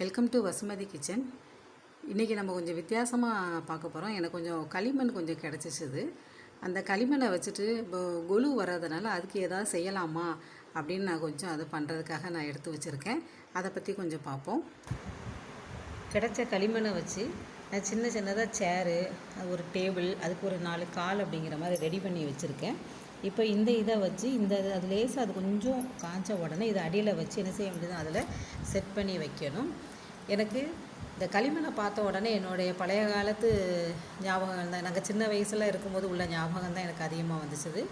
Welcome to Vasumathi kitchen இன்றைக்கி நம்ம கொஞ்சம் வித்தியாசமாக பார்க்க போகிறோம் எனக்கு கொஞ்சம் களிமண் கொஞ்சம் கிடச்சிச்சுது அந்த களிமண்ணை வச்சுட்டு இப்போ கொலு வர்றதுனால அதுக்கு ஏதாவது செய்யலாமா அப்படின்னு நான் கொஞ்சம் அதை பண்ணுறதுக்காக நான் எடுத்து வச்சுருக்கேன். அதை பற்றி கொஞ்சம் பார்ப்போம். கிடைச்ச களிமண்ணை வச்சு நான் சின்ன சின்னதாக சேரு ஒரு டேபிள் அதுக்கு ஒரு நாலு கால் அப்படிங்கிற மாதிரி ரெடி பண்ணி வச்சுருக்கேன். இப்போ இந்த இதை வச்சு இந்த அது லேசாக அது கொஞ்சம் காய்ச்ச உடனே இதை அடியில் வச்சு என்ன செய்ய வேண்டியது அதில் செட் பண்ணி வைக்கணும். எனக்கு இந்த களிமண்ணை பார்த்த உடனே என்னுடைய பழைய காலத்து ஞாபகம் தான். நாங்கள் சின்ன வயசில் இருக்கும்போது உள்ள ஞாபகம் தான் எனக்கு அதிகமாக வந்துச்சுது.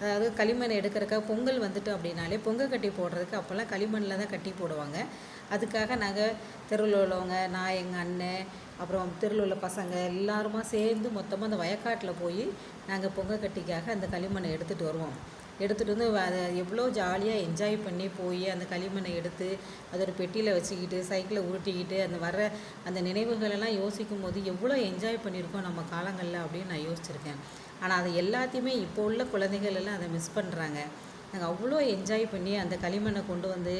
அதாவது களிமண் எடுக்கிறக்காக பொங்கல் வந்துட்டு அப்படின்னாலே பொங்கல் கட்டி போடுறதுக்கு அப்போல்லாம் களிமண்ணில் தான் கட்டி போடுவாங்க. அதுக்காக நாங்கள் தெருவில் உள்ளவங்க நான் எங்கள் அண்ணன் அப்புறம் தெருவில் உள்ள பசங்க எல்லாருமா சேர்ந்து மொத்தமாக அந்த வயக்காட்டில் போய் நாங்கள் பொங்கல் கட்டிக்காக அந்த களிமண்ணை எடுத்துகிட்டு வருவோம். எடுத்துகிட்டு வந்து அதை எவ்வளோ ஜாலியாக என்ஜாய் பண்ணி போய் அந்த களிமண்ணை எடுத்து அதை ஒரு பெட்டியில் வச்சுக்கிட்டு சைக்கிளை உருட்டிக்கிட்டு அந்த வர்ற அந்த நினைவுகளெல்லாம் யோசிக்கும் போது எவ்வளோ என்ஜாய் பண்ணியிருக்கோம் நம்ம காலங்களில் அப்படின்னு நான் யோசிச்சிருக்கேன். ஆனால் அதை எல்லாத்தையுமே இப்போ உள்ள குழந்தைகள் எல்லாம் அதை மிஸ் பண்ணுறாங்க நாங்கள் அவ்வளோ என்ஜாய் பண்ணி அந்த களிமண்ணை கொண்டு வந்து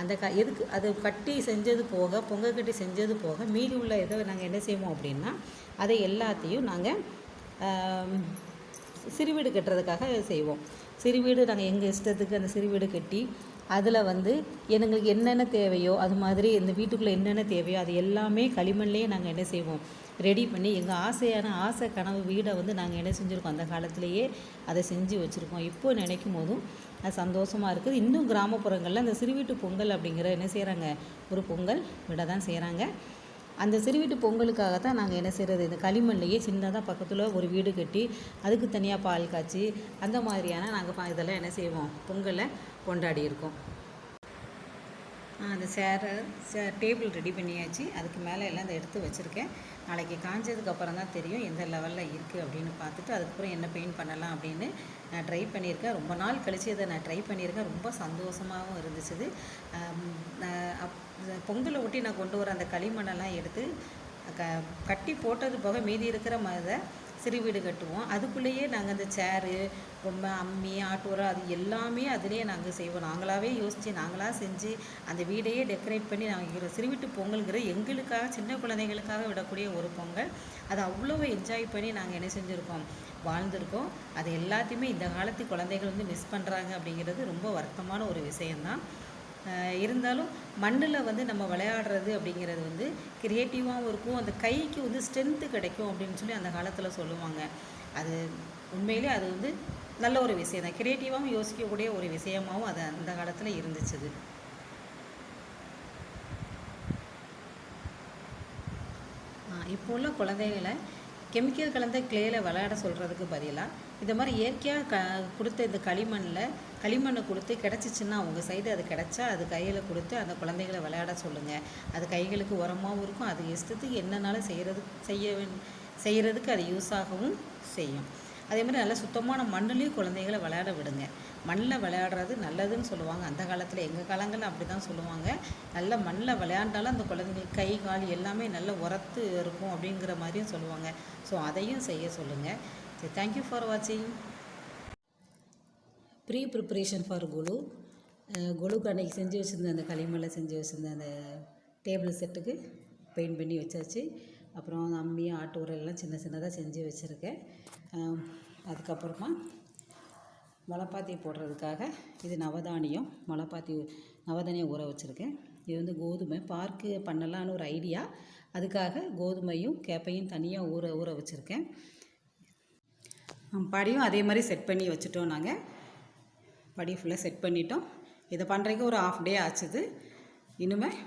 அந்த க எதுக்கு அது கட்டி செஞ்சது போக பொங்கல் கட்டி செஞ்சது போக மீதி உள்ள இதை நாங்கள் என்ன செய்வோம் அப்படின்னா அதை எல்லாத்தையும் நாங்கள் சிறு வீடு கட்டுறதுக்காக செய்வோம். சிறு வீடு நாங்கள் எங்கள் இஷ்டத்துக்கு அந்த சிறு வீடு கட்டி அதில் வந்து எங்களுக்கு என்னென்ன தேவையோ அது மாதிரி இந்த வீட்டுக்குள்ளே என்னென்ன தேவையோ அது எல்லாமே களிமண்லேயே நாங்கள் என்ன செய்வோம். ரெடி பண்ணி எங்கள் ஆசையான ஆசை கனவு வீடை வந்து நாங்கள் என்ன செஞ்சுருக்கோம் அந்த காலத்திலேயே அதை செஞ்சு வச்சுருக்கோம். இப்போ நினைக்கும் போதும் அது சந்தோஷமாக இருக்குது. இன்னும் கிராமப்புறங்களில் அந்த சிறுவீட்டு பொங்கல் அப்படிங்கிற என்ன செய்கிறாங்க ஒரு பொங்கல் விட தான் செய்கிறாங்க அந்த சிறுவீட்டு பொங்கலுக்காக தான் நாங்கள் என்ன செய்கிறது இந்த களிமண்லையே சின்னதாக பக்கத்தில் ஒரு வீடு கட்டி அதுக்கு தனியாக பால் காய்ச்சி அந்த மாதிரியான நாங்கள் இதெல்லாம் என்ன செய்வோம்? பொங்கலை கொண்டாடி இருக்கோம். அந்த சேரை சே டேபிள் ரெடி பண்ணியாச்சு. அதுக்கு மேலே எல்லாம் அதை எடுத்து வச்சுருக்கேன். நாளைக்கு காஞ்சதுக்கப்புறம் தான் தெரியும் எந்த லெவலில் இருக்குது அப்படின்னு பார்த்துட்டு அதுக்கப்புறம் என்ன பெயிண்ட் பண்ணலாம் அப்படின்னு நான் ட்ரை பண்ணியிருக்கேன். ரொம்ப நாள் கழித்து இதை நான் ட்ரை பண்ணியிருக்கேன். ரொம்ப சந்தோஷமாகவும் இருந்துச்சு பொங்கலை ஒட்டி நான் கொண்டு வர அந்த களிமண்ணெல்லாம் எடுத்து க கட்டி போட்டது போக மீதி இருக்கிற மாதிரி சிறு வீடு கட்டுவோம். அதுக்குள்ளேயே நாங்கள் அந்த சேரு ரொம்ப அம்மி ஆட்டோரம் அது எல்லாமே அதிலே நாங்கள் செய்வோம். நாங்களாகவே யோசித்து நாங்களாக செஞ்சு அந்த வீடையே டெக்கரேட் பண்ணி நாங்கள் சிறு வீட்டு பொங்கல்கிற எங்களுக்காக சின்ன குழந்தைகளுக்காக விடக்கூடிய ஒரு பொங்கல். அதை அவ்வளோ என்ஜாய் பண்ணி நாங்கள் என்ன செஞ்சுருக்கோம்? வாழ்ந்திருக்கோம். அது எல்லாத்தையுமே இந்த காலத்து குழந்தைகள் வந்து மிஸ் பண்ணுறாங்க அப்படிங்கிறது ரொம்ப வருத்தமான ஒரு விஷயந்தான் இருந்தாலும் மண்ணில் வந்து நம்ம விளையாடுறது அப்படிங்கிறது வந்து கிரியேட்டிவாகவும் இருக்கும். அந்த கைக்கு வந்து ஸ்ட்ரென்த்து கிடைக்கும் அப்படின்னு சொல்லி அந்த காலத்தில் சொல்லுவாங்க. அது உண்மையிலே அது வந்து நல்ல ஒரு விஷயம் தான். கிரியேட்டிவாகவும் யோசிக்கக்கூடிய ஒரு விஷயமாகவும் அது அந்த காலத்தில் இருந்துச்சுது. இப்போ உள்ள குழந்தைகளை கெமிக்கல் கலந்த கிளேயில் விளையாட சொல்கிறதுக்கு பதிலாக இந்த மாதிரி இயற்கையாக க கொடுத்த இந்த களிமண்ணில் களிமண்ணை கொடுத்து கிடச்சிச்சின்னா அவங்க சைடு அது கிடச்சா அது கையில் கொடுத்து அந்த குழந்தைகளை விளையாட சொல்லுங்கள் அது கைகளுக்கு உரமாகவும் இருக்கும். அது இஷ்டத்துக்கு என்னன்னாலும் செய்கிறது செய்ய செய்கிறதுக்கு அது யூஸ் ஆகவும் செய்யும். அதே மாதிரி நல்லா சுத்தமான மண்ணுலேயும் குழந்தைகளை விளையாட விடுங்க. மண்ணில் விளையாடுறது நல்லதுன்னு சொல்லுவாங்க. அந்த காலத்தில் எங்கள் காலங்களில் அப்படி தான் சொல்லுவாங்க. நல்ல மண்ணில் விளையாண்டாலும் அந்த குழந்தைங்களுக்கு கை கால் எல்லாமே நல்ல உரத்து இருக்கும் அப்படிங்கிற மாதிரியும் சொல்லுவாங்க. ஸோ அதையும் செய்ய சொல்லுங்கள் சரி தேங்க்யூ ஃபார் வாட்சிங் ப்ரீ ப்ரிப்பரேஷன் ஃபார் குழு. குழுக்கு அன்றைக்கி செஞ்சு வச்சுருந்த அந்த களிமண்ணில் செஞ்சு வச்சுருந்த அந்த டேபிள் செட்டுக்கு பெயிண்ட் பண்ணி வச்சாச்சு. அப்புறம் அம்மியும் ஆட்டு உரல்லாம் சின்ன சின்னதாக செஞ்சு வச்சுருக்கேன். அதுக்கப்புறமா முளைப்பாத்தி போடுறதுக்காக இது நவதானியம் முளைப்பாத்தி நவதானியம் ஊற வச்சுருக்கேன். இது வந்து கோதுமை பார்க்கு பண்ணலான்னு ஒரு ஐடியா. அதுக்காக கோதுமையும் கேப்பையும் தனியாக ஊற ஊற வச்சுருக்கேன். படியும் அதே மாதிரி செட் பண்ணி வச்சுட்டோம் நாங்கள் படி ஃபுல்லாக செட் பண்ணிட்டோம். இதை பண்ணுறதுக்கு ஒரு ஆஃப் டே ஆச்சுது. இனிமேல்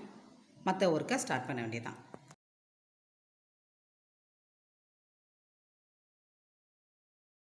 மற்ற ஒர்க்கை ஸ்டார்ட் பண்ண வேண்டியதான்